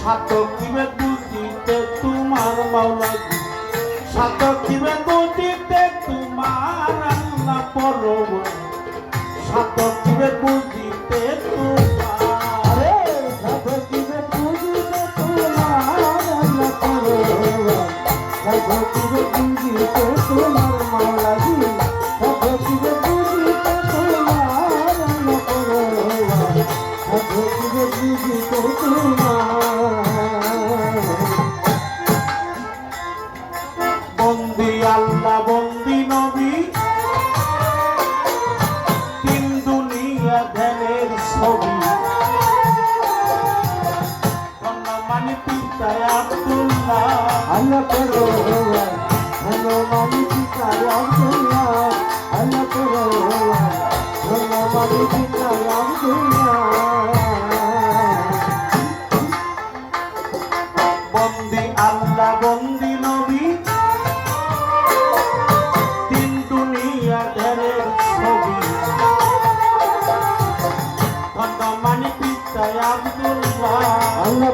সাতকিবে দুটিতে তোমার মাওলা সাতকিবে দুটিতে তোমার পরব अल्लाह करो होया भलो मानी की कायाम दुनिया अल्लाह करो होया भलो मानी की कायाम दुनिया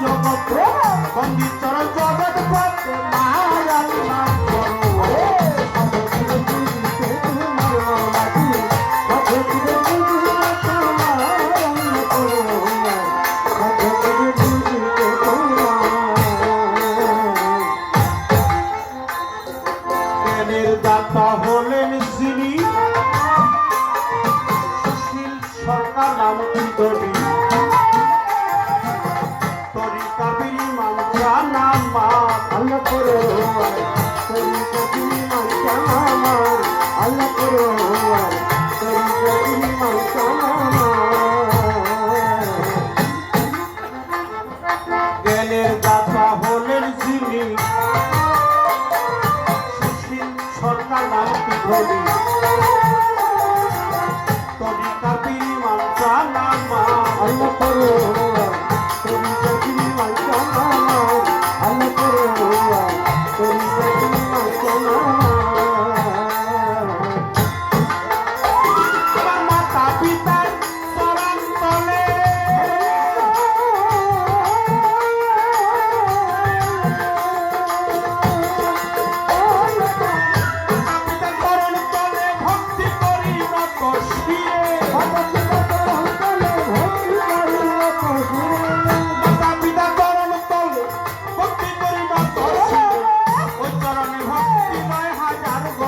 জগৎ বন্দি চরণ জগৎ মা জ্ঞানের দাতা হলেন যিনি। সন্ধ্যা নামটি